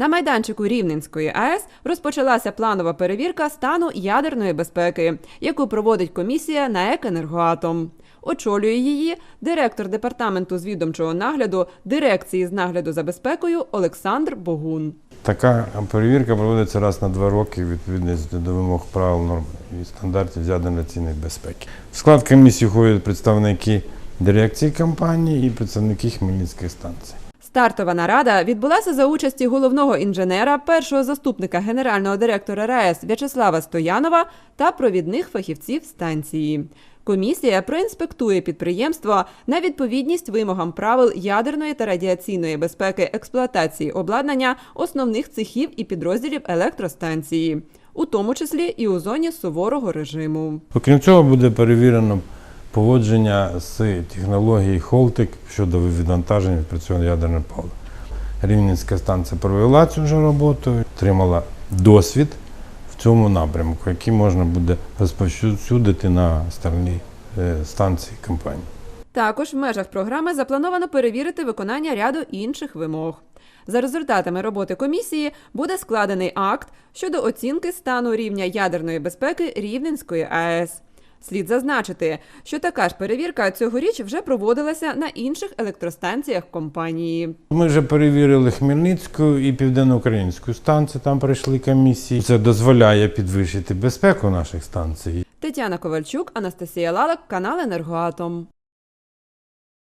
На майданчику Рівненської АЕС розпочалася планова перевірка стану ядерної безпеки, яку проводить комісія на «Екенергоатом». Очолює її директор департаменту з відомчого нагляду дирекції з нагляду за безпекою Олександр Богун. Така перевірка проводиться раз на два роки в відповідності до вимог правил норм і стандартів з ядерно-цінної безпеки. В склад комісії входять представники дирекції компанії і представники Хмельницьких станцій. Стартова нарада відбулася за участі головного інженера, першого заступника генерального директора РаЕС В'ячеслава Стоянова та провідних фахівців станції. Комісія проінспектує підприємство на відповідність вимогам правил ядерної та радіаційної безпеки експлуатації обладнання основних цехів і підрозділів електростанції, у тому числі і у зоні суворого режиму. Окрім цього, буде перевірено поводження з технології Холтик щодо відвантаження відпрацьованого ядерного палива. Рівненська станція провела цю ж роботу, отримала досвід в цьому напрямку, який можна буде розповсюдити на стороні е, станції компанії. Також в межах програми заплановано перевірити виконання ряду інших вимог. За результатами роботи комісії буде складений акт щодо оцінки стану рівня ядерної безпеки Рівненської АЕС. Слід зазначити, що така ж перевірка цьогоріч вже проводилася на інших електростанціях компанії. Ми вже перевірили Хмельницьку і Південноукраїнську станцію, там пройшли комісії. Це дозволяє підвищити безпеку наших станцій. Тетяна Ковальчук, Анастасія Лалак, канал Енергоатом.